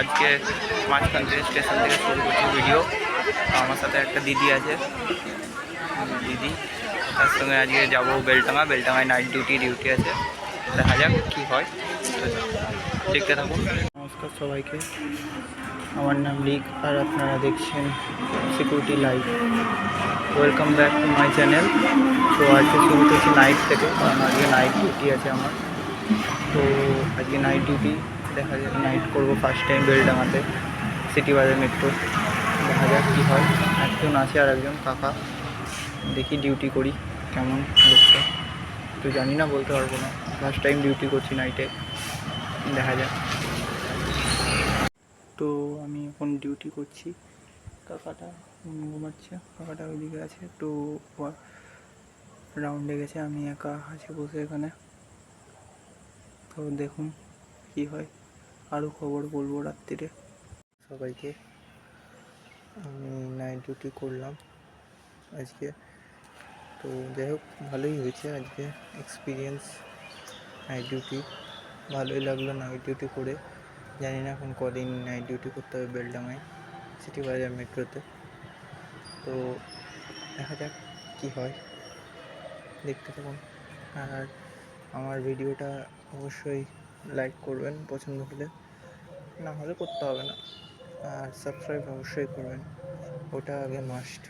আজকে মাঝখান থেকে স্টেশন থেকে শুরু করছি ভিডিও। আমার সাথে একটা দিদি আছে। দিদি। তার সঙ্গে আজকে যাব বেলটাঙা বেলটাঙায় নাইট ডিউটি ডিউটি আছে। দেখা যাক কী হয়। দেখতে থাকুন নমস্কার সবাইকে। আমার নাম লিক আর আপনারা দেখছেন security live welcome back to my channel তো আজকে শুরু করছি নাইট থেকে। কারণ আজকে নাইট ডিউটি আছে আমার। তো আজকে নাইট ডিউটি দেখা যাক নাইট করব ফার্স্ট টাইম বেলডাঙাতে সিটি বাজার মেট্রো দেখা যাক কী হয়। একজন আছে আর একজন কাকা। দেখি ডিউটি করি, কেমন লোকটা। তো জানি না, বলতে পারব না। ফার্স্ট টাইম ডিউটি করছি নাইটে দেখা যাক। তো আমি এখন ডিউটি করছি। কাকাটা ঘুমাচ্ছে। কাকাটা ওইদিকে আছে। একটু রাউন্ডে গেছে। আমি একা আছে বসে এখানে। তো দেখুন কি হয়। আরও খবর বলব রাত্রিরে সবাইকে আমি নাইট ডিউটি করলাম আজকে। তো যাই হোক, ভালোই হয়েছে আজকে এক্সপিরিয়েন্স নাইট ডিউটি ভালোই লাগল নাইট ডিউটি করে। জানি না এখন কদিন নাইট ডিউটি করতে হবে বেলডাঙায় সিটি বাজার মেট্রোতে তো দেখা যাক কী হয়। দেখতে থাকুন। আর আমার ভিডিওটা অবশ্যই লাইক করবেন, পছন্দ হলে। না হলে করতে হবে না। আর সাবস্ক্রাইব অবশ্যই করবেন। ওটা আগে মাস্ট